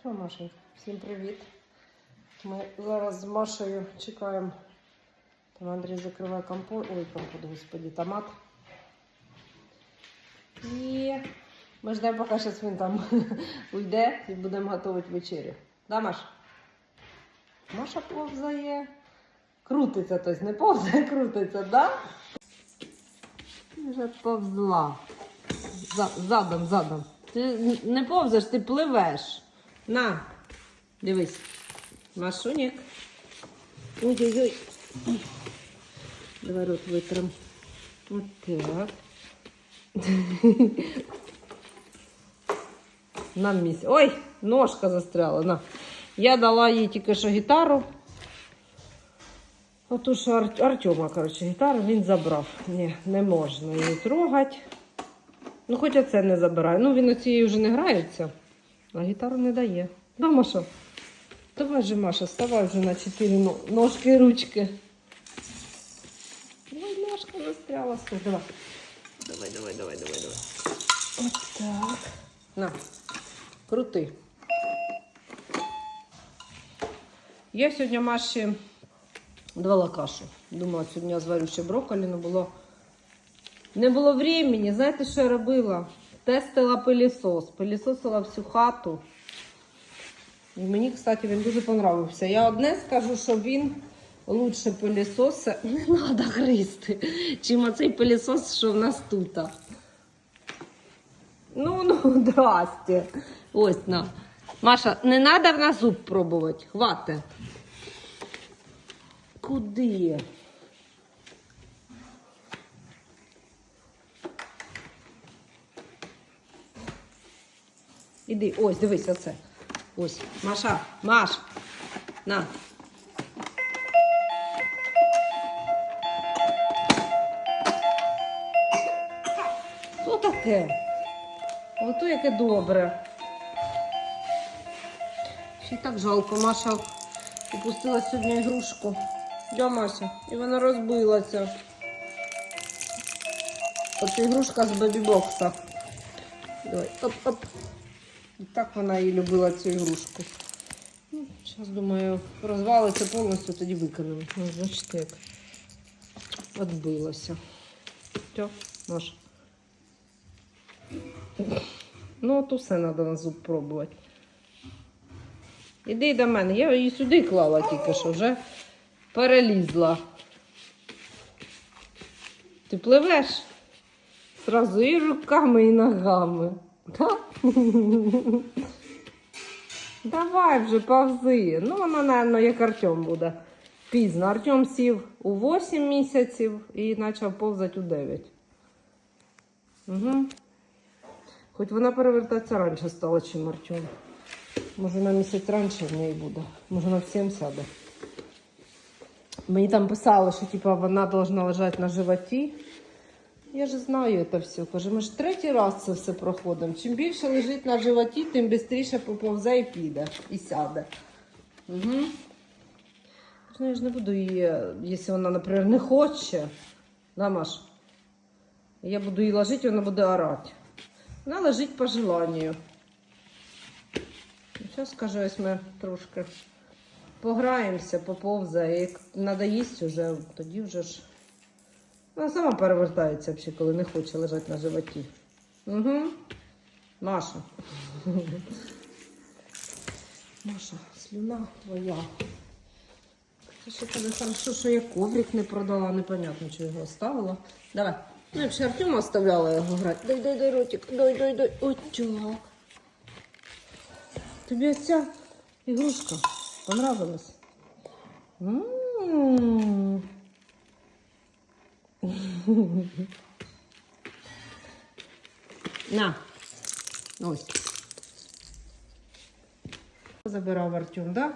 Що, Машенька, всім привіт. Ми зараз з Машею чекаємо. Там Андрій закриває компот. Ой, компот, господи, томат. І ми ждемо, поки зараз він там уйде і будемо готувати вечерю. Да, Маш? Маша повзає. Крутиться, тобто не повзає, крутиться, да? Вже повзла. Задом, задом. Ти не повзеш, ти пливеш. На, дивись. Машунік. Ой-ой-ой. Давай рот витрим. От так. На місці. Ой, ножка застряла. На. Я дала їй тільки що гітару. Оту що Ар- Артема, коротше, гітару він забрав. Ні, не можна її трогати. Ну, хоч оце не забирає. Ну, він оцією вже не грається, а гітару не дає. Да, Маша? Давай же, Маша, вставай вже на чотири ножки і ручки. Ой, ножка застряла. Стой, давай. Давай, давай, давай, давай, давай. От так. На, крути. Я сьогодні Маші давала кашу. Думала, сьогодні я зварю ще брокколі, але було не було времени. Знаєте, що я робила? Тестила пилісос. Пилісосила всю хату. І мені, кстати, він дуже понравився. Я одне скажу, що він лучше пилісоса. Не треба гризти, чим оцей пилісос, що в нас тут. Ну, ну, здрасте. Ось на. Маша, не треба на зуб пробувати. Хвати. Куди? Іди, ось, дивись, оце. Ось. Маша, Маш. На. Що таке? Ото яке добре. Ще так жалко, Маша упустила сьогодні ігрушку. Я Мася, і вона розбилася. Оце ігрушка з бебі-бокса. Давай, оп-оп. І так вона і любила цю ігрушку. Ну, зараз, думаю, розвалиться повністю, тоді. Ну, бачите, як відбилося. Все, Маша. Ну, от усе треба на зуб пробувати. Іди до мене. Я її сюди клала тільки що вже перелізла. Ти пливеш? Сразу і руками, і ногами. Да? Давай вже повзи. Ну, вона, напевно, як Артем буде. Пізно. Артем сів у 8 місяців і почав повзати у 9. Угу. Хоч вона перевертатися раніше стала, ніж Артем. Може на місяць раніше в неї буде. Може на всім сяде. Мені там писали, що типа, вона повинна лежати на животі. Я ж знаю це все. Каже, ми ж третій раз це все проходимо. Чим більше лежить на животі, тим швидше поповзе і піде, і сяде. Угу. Ну, я ж не буду її, якщо вона, наприклад, не хоче. Да, Маш? Я буду її ложити, вона буде орати. Вона лежить по желанню. Зараз скажу, ось ми трошки пограємося, поповзає. Як надоїсть вже, тоді вже ж. Вона сама перевертається, взагалі, коли не хоче лежати на животі. Угу. Маша. Маша, слюна твоя. Ще тебе хорошо, що я коврик не продала, непонятно, чи його оставила. Давай. Ну, я б ще Артема оставляла його грати. Дай, дай, дай, ротик, дай, дай, дай. Ой, чувак. Тобі ця ігрушка понравилась? М. На. Ось. Забирав Артем, да?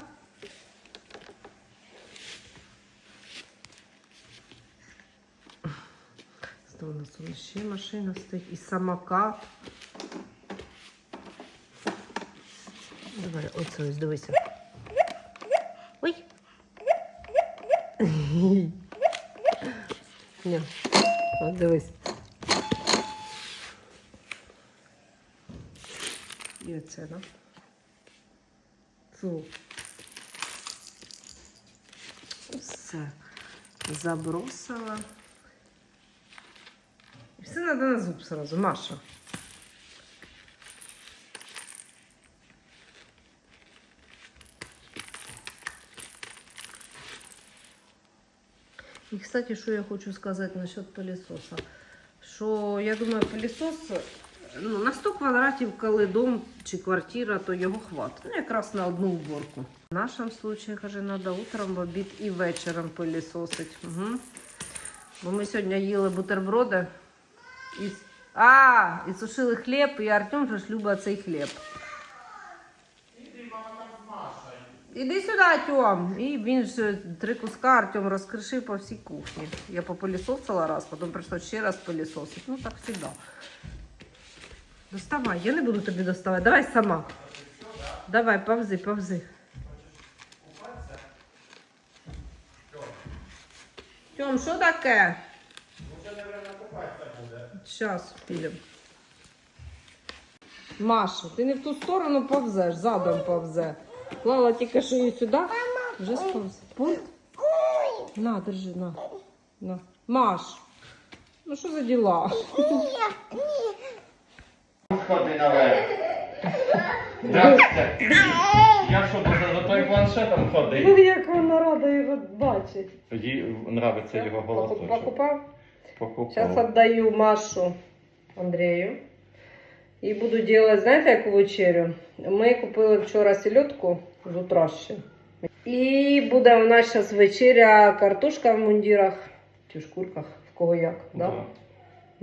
Що у нас тут ще машина стоїть і самокат. Давай, оце ось дивися. І оце, да? красу. Все. Забросила. І Все треба на зуб сразу, Маша. І, кстати, що я хочу сказати насчет пилісоса. Що я думаю, пилісос ну, на 100 квадратів, коли дом чи квартира, то його хватить. Ну, якраз на одну уборку. В нашому случае, каже, треба утром, в обід і вечором пилісосить. Угу. Бо ми сьогодні їли бутерброди і, а, і сушили хліб, і Артем же ж любить цей хліб. Іди сюди, Артем. І він ж три куска Артем розкришив по всій кухні. Я попилісосила раз, потім прийшло ще раз пилісосити. Ну так завжди. Доставай, я не буду тобі доставати. Давай сама. Давай, повзи, повзи. Тьом, що таке? Зараз підемо. Маша, ти не в ту сторону повзеш, задом повзе. Клала тільки що її сюди, вже сповз. Пункт? На, держи, на. на. Маш, ну що за діла? Сходи наверх. Здрасте. Я що, за, за той планшетом ходив? Ну, як вона рада його бачить. Їй нравиться його голосочок. Покупав? Покупав. Сейчас отдаю Машу Андрею. І буду делать, знаєте, яку вечерю? Ми купили вчора селедку з утра ще. І буде у нас зараз вечеря картошка в мундірах чи в шкурках, в кого як, да? Да.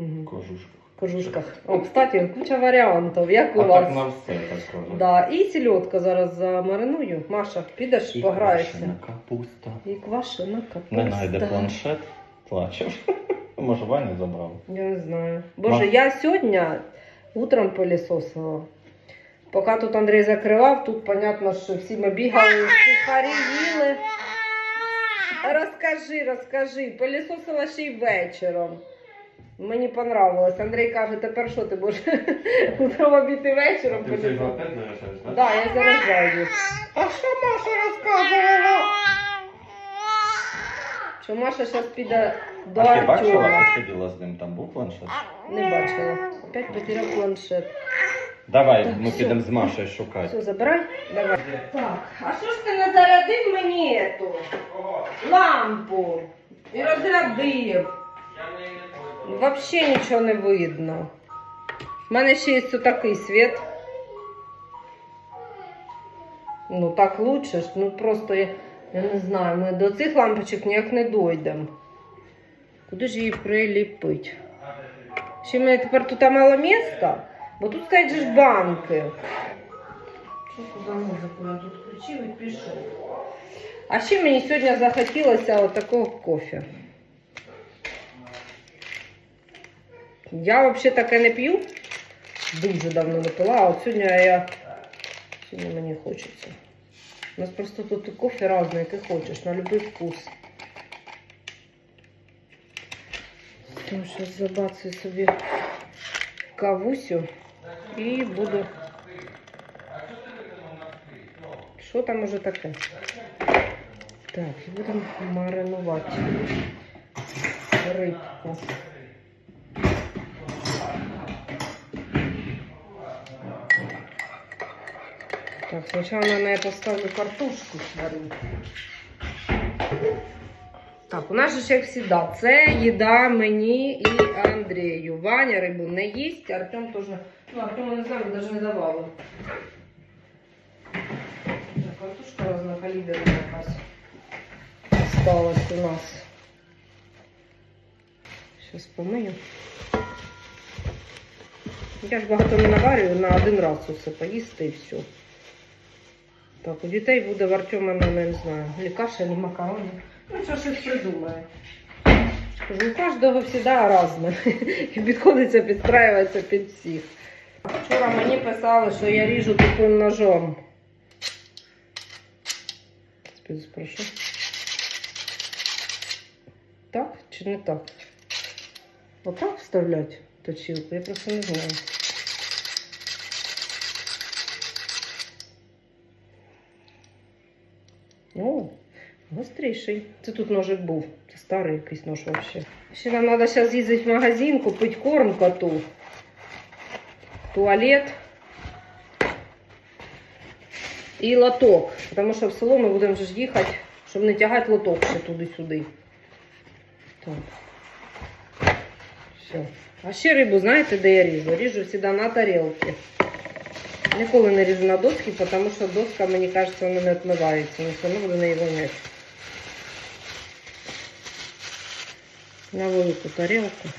Угу. Кожушка. Кожушках. О, кстати, куча варіантів, як у А вас. так на все так кажуть. Да. І селедка зараз замариную. Маша, підеш, І пограєшся. квашена капуста. І квашена капуста. Не найде планшет, плаче. Може, Ваня забрав. Я не знаю. Боже, Ма- я сьогодні утром пилісосила. Поки тут Андрій закривав, тут понятно, що всі ми бігали, сухарі їли. Розкажи, розкажи. Пилісосила ще й вечором. Мені понравилось. Андрій каже, тепер що ти будеш утром вечором Ти вже його опять заряджаєш, так? Да, я заряджаю. А що Маша розказувала? Що Маша зараз піде до А ти бачила, Артема. сиділа з ним, там був планшет? Не бачила. Опять потеряв планшет. Давай, Так, ми підемо з Машею шукати. Все, забирай. Давай. Так, а що ж ти не зарядив мені ету лампу? І розрядив. Взагалі нічого не видно. У мене ще є такий світ. Ну так лучше. Ну просто я, я не знаю, ми до цих лампочок ніяк не дойдемо. Куди ж її приліпить? Ще мене тепер тут мало міста, бо тут стоять же ж банки. Що це за музику? Я тут включив і пішов. А ще мені сьогодні захотілося отакого кофе. Я взагалі таке не п'ю. Дуже давно не пила, а от сьогодні я. Сьогодні мені хочеться. У нас просто тут кофе різний, який хочеш, на будь-який вкус. Все, зараз забацаю собі кавусю і буду. Що там уже таке? Так, і будемо маринувати рибку. Так, спочатку на неї поставлю картошку сварю. Так, у нас же ж як завжди, це їда мені і Андрію. Ваня рибу не їсть, Артем теж. Ну, Артему не знаю, навіть не давали. Так, картошка разнокаліберна якась осталась у нас. Зараз помию. Я ж багато не наварюю, на один раз усе поїсти і все. Так, у дітей буде в Артема, ну, не знаю, лі каша, лі макарони. Ну, що щось придумає. Кажу, у кожного завжди різне. І підходиться, підстраюється під всіх. Вчора мені писали, що я ріжу тупим ножом. Господи, спрошу. Так чи не так? Отак вставлять точилку? Я просто не знаю. О, гостріший. Це тут ножик був. Це старий якийсь нож взагалі. Ще нам треба зараз їздити в магазин, купити корм коту. Туалет. І лоток. Тому що в село ми будемо ж їхати, щоб не тягати лоток ще туди-сюди. Так. Все. А ще рибу, знаєте, де я ріжу? Ріжу завжди на тарілки. Ніколи не ріжу на доски, тому що доска, мені кажеться, вона не відмивається. Все одно буду неї воняти. На велику тарілку.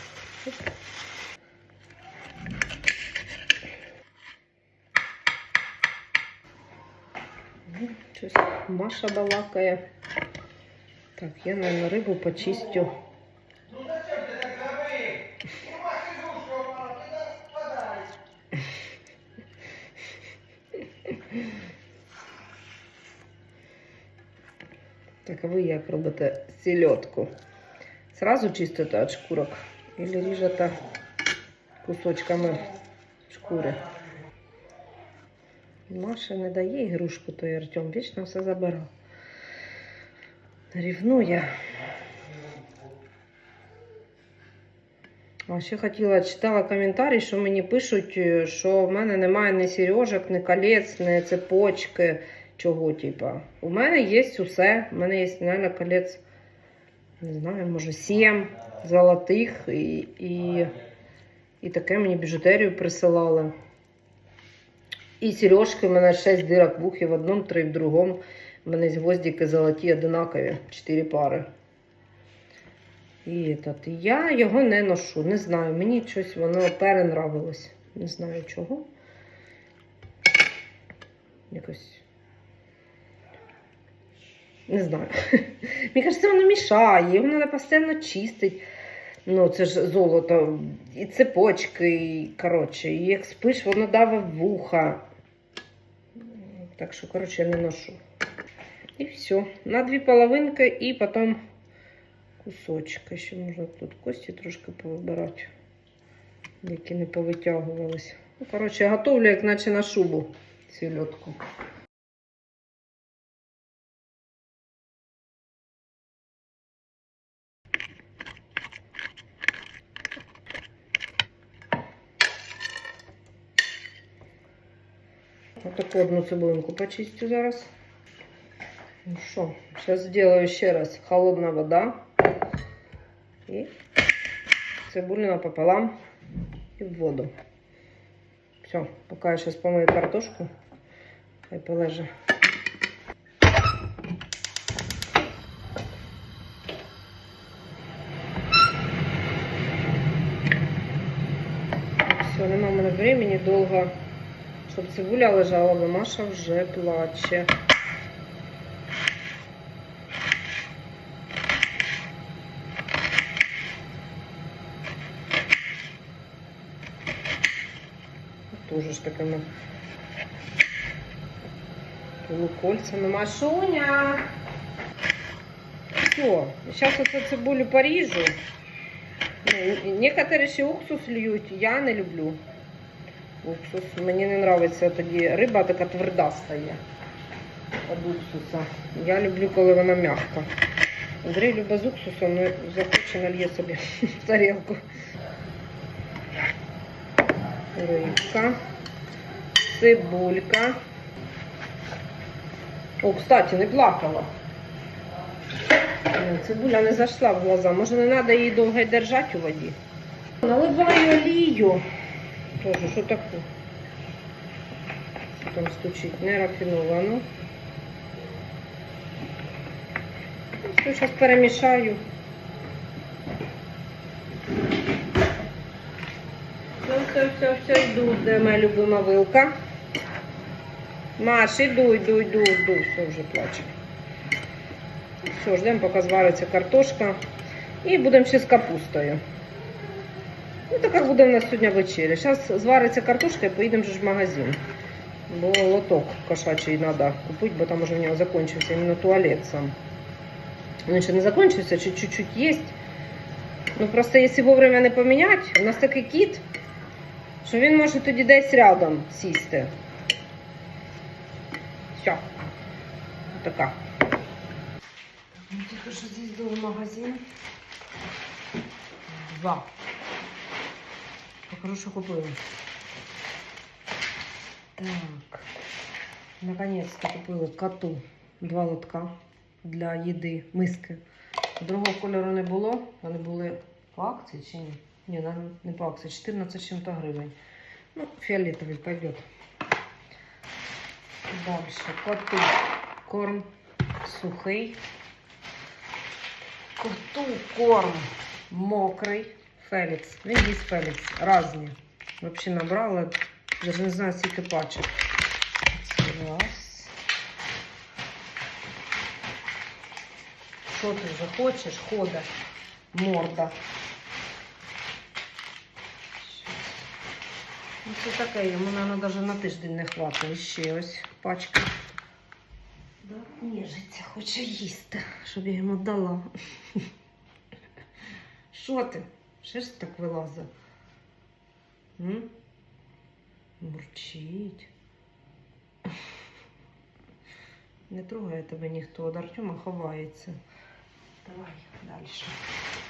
Щось Маша балакає. Так, я, наверное, рибу почистю. Так, ви як робите сільотку? Сразу чистите від шкурок? Или ріжете кусочками шкури? Маша не дає ігрушку той Артем, вічно все забирав. Рівнує. А ще хотіла, читала коментарі, що мені пишуть, що в мене немає ні сережок, ні колець, ні цепочки, чого, типа. У мене є усе. У мене є, мабуть, колець, не знаю, може, сім золотих і, і, і таке мені біжутерію присилали. І сережки, у мене 6 дирок вухи в одному, 3 в другому. У мене гвоздики золоті одинакові, 4 пари. І этот, я його не ношу, не знаю. Мені щось воно перенравилось. Не знаю чого. Якось. Не знаю. Мені кажеться, воно мішає, треба постійно чистити. Ну, це ж золото, і цепочки, і, коротше, і як спиш, воно давить вуха. Так що, коротше, я не ношу. І все. На дві половинки і потім кусочки. Ще можна тут кості трошки повибирати, які не повитягувались. Ну, коротше, готовлю, як наче на шубу сільотку. Вот такую одну цибулинку почистю зараз. Ну что, сейчас сделаю еще раз. Холодная вода. И цибулина пополам и в воду. Все, пока я сейчас помою картошку. Хай полежи. Все, нема в мене времени довго. Щоб цибуля лежала, бо Маша вже плаче. Тоже ж такими полукольцями. Машуня! Все, зараз оце цибулю поріжу. Ну, Некоторі ще уксус льють, я не люблю. Уксус. Мені не подобається тоді риба така тверда стає від уксуса. Я люблю, коли вона м'яка. Андрій любить з уксусом, але захоче нальє собі в тарілку. Рибка. Цибулька. О, кстати, не плакала. Цибуля не зайшла в глаза. Може не треба її довго держати у воді. Наливаю олію. Тоже, що таке? Що там стучить? Не рафіновано. Все, зараз перемішаю. Все, все, все, все, йду, де моя любима вилка. Маш, іду, йду, йду, йду. Все, вже плаче. Все, ждемо, поки звариться картошка. І будемо ще з капустою. Ну, така буде у нас сьогодні вечеря. Зараз звариться картошка і поїдемо в магазин. Бо лоток кошачий треба купити, бо там уже в нього закінчився іменно туалет сам. Він ще не закінчився, чи чуть-чуть є. Ну просто якщо вовремя не поміняти, у нас такий кіт, що він може тоді десь рядом сісти. Все. Така. Ну, тільки що з'їздили в магазин. Два. Покажу, що купили. Так. Наконец-то купили коту два лотка для їди, миски. Другого кольору не було. Вони були по акції чи ні? Ні, не по акції. 14 з чим-то гривень. Ну, фіолетовий пойдет. Дальше. Коту. Корм сухий. Коту корм мокрий. Фелікс. Він їсть Фелікс. Разні. Взагалі набрала. Даже не знаю, скільки пачок. Це Раз. Що ти вже хочеш? Хода. Морда. Ну, це таке, йому, мабуть, навіть на тиждень не хватить. Ще ось пачка. Ніжиться, хоче їсти, щоб я йому дала. Що ти? Шерсть так вилазить. Мурчить. Не трогає тебе ніхто, від Артема ховається. Давай далі.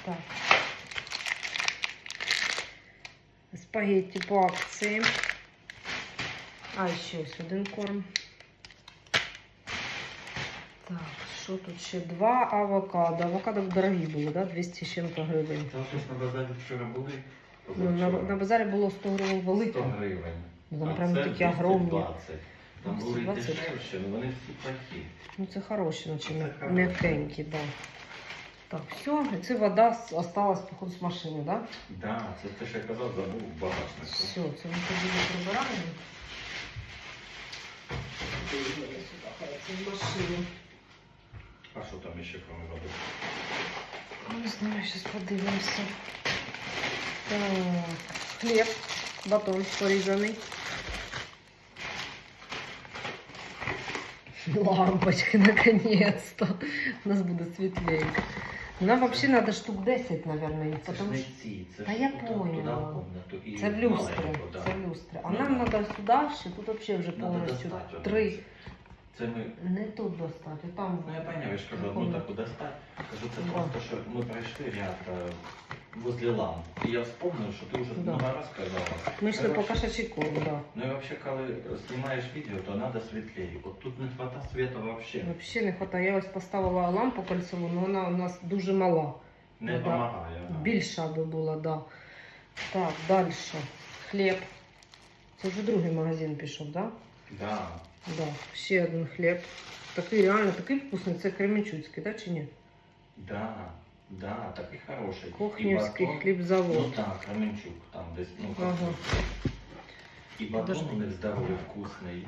Так. Спагетті по акції. А, ще ось один корм. Так, що тут ще? Два авокадо. Авокадо дорогі були, да? 200 з чим-то гривень. Там щось на базарі вчора були. Ну, на, на базарі було 100 гривень велике. 100 гривень. Ну, там А прям це такі огромні. 220. Там були 220. дешевші, але вони всі плохі. Ну це хороші, наче Це хороші. м'якенькі, да. Так, все, і це вода с- осталась походу з машини, да? Да, це те, що я казав, забув в багажнику. Все, це ми тоді не прибираємо. Це в машину. А що там ще кроме води? Ну, Не знаю, зараз подивимося. Так, хліб, батон порізаний. Лампочки, наконец-то. У нас буде світлейко. Нам вообще надо штук 10, наверное, Це потому не ці, це Та ж я поняла. це в да. Це в люстрі. А Ну, нам да. треба сюди ще, тут вообще вже Надо повністю три. Це ми Не тут достати, там. Ну, я поняв, я ж кажу, одну таку достать. Кажу, це Да. просто, що ми пройшли ряд е, возле ламп. І я вспомнив, що ти вже Да. много раз казала. Ми йшли по кошачий корм, да. Ну і взагалі, коли знімаєш відео, то треба світліше. От тут не хватає світу взагалі. Взагалі не хватає. Я ось поставила лампу кольцеву, але вона у нас дуже мала. Не ну, да. допомагає. да. Більша би була, да. Так, далі. Хліб. Це вже другий магазин пішов, да? Да. Да. Ще один хліб. Такий реально такий вкусний. Це Кременчуцький, да, чи ні? Да. Да, такий хороший. Кухнівський батон- хлібзавод. Ну так, Кременчук, там десь, ну Ага. І батон у них здоровий, вкусний.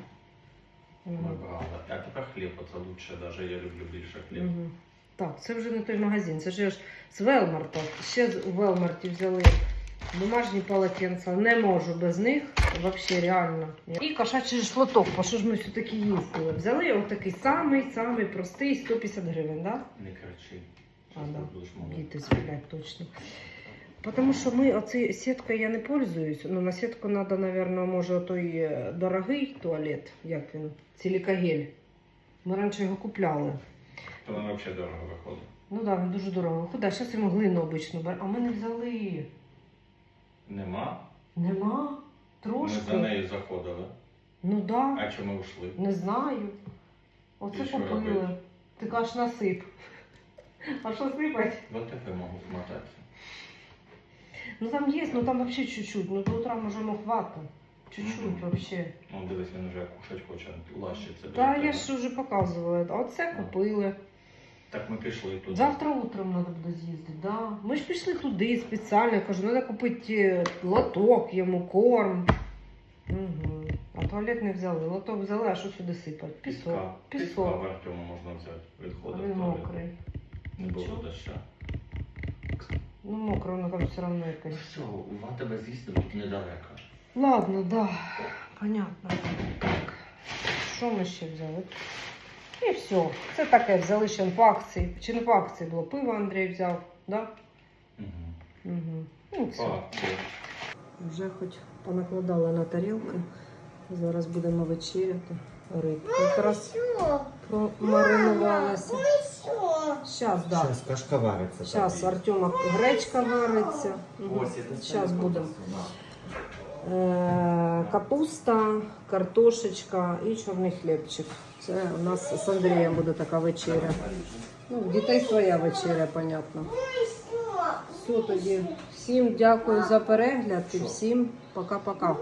Ми брали. А тепер хліб, оце лучше, навіть я люблю більше хліб. Мгм. Так, це вже не той магазин, це ж з Велмарта. Ще у Велмарті взяли бумажні полотенця. Не можу без них. Взагалі реально. І кошачий шлоток, бо що ж ми все-таки їздили. Взяли отакий самий, самий простий 150 гривень, да? Не кричи. А, да. Діти сплять точно. Тому що ми оці сіткою я не пользуюсь. Ну, на сітку треба, мабуть, може той е, дорогий туалет, як він, силікагель. Ми раніше його купляли. То воно взагалі дорого виходить. Ну так, да, дуже дорого. Куди? Зараз йому глину обично бере. А ми не взяли. Нема? Нема? Трошки. Ми за нею заходили. Ну так, да. А чому ушли? не знаю. Оце І що купили. робити? Ти кажеш насип. А що сипать? Вот таке можу смотатися. Ну там є, ну там взагалі чуть-чуть. Ну до утра можемо хватить. Чуть-чуть Мгм. вообще. Ну, дивись, він вже кушать хоче, лащиться. Та я тебе. ж вже показувала. Оце купили. Так ми пішли туди. Завтра утром треба буде з'їздити. Да. Ми ж пішли туди спеціально. Я кажу, треба купити е, лоток йому, корм. Угу. А туалет не взяли. Лоток взяли, а що сюди сипати? Пісок. Піска. Піска Пісок. в Артему можна взяти. А ходить. він в туалет. мокрий. Не було Нічого. доща. Ну, мокро, воно там все одно якось. Все, у тебе з'їсти тут недалеко. Ладно, да. Понятно. Так. Що ми ще взяли? І все. Це таке ще по акції. Чи не по акції було? Пиво Андрій взяв, да? Угу. Угу. Ну, все. Вже хоч понакладала на тарілки. Зараз будемо вечеряти. Рибка якраз помаринувалася. Зараз, да. Сейчас кашка варится. Зараз Артема гречка вариться. Зараз будемо. Е, Капуста, картошечка і чорний хлібчик. Це у нас з Андрієм буде така вечеря. Ну, дітей своя вечеря, понятно. Все тоді. Всім дякую за перегляд і всім пока-пока.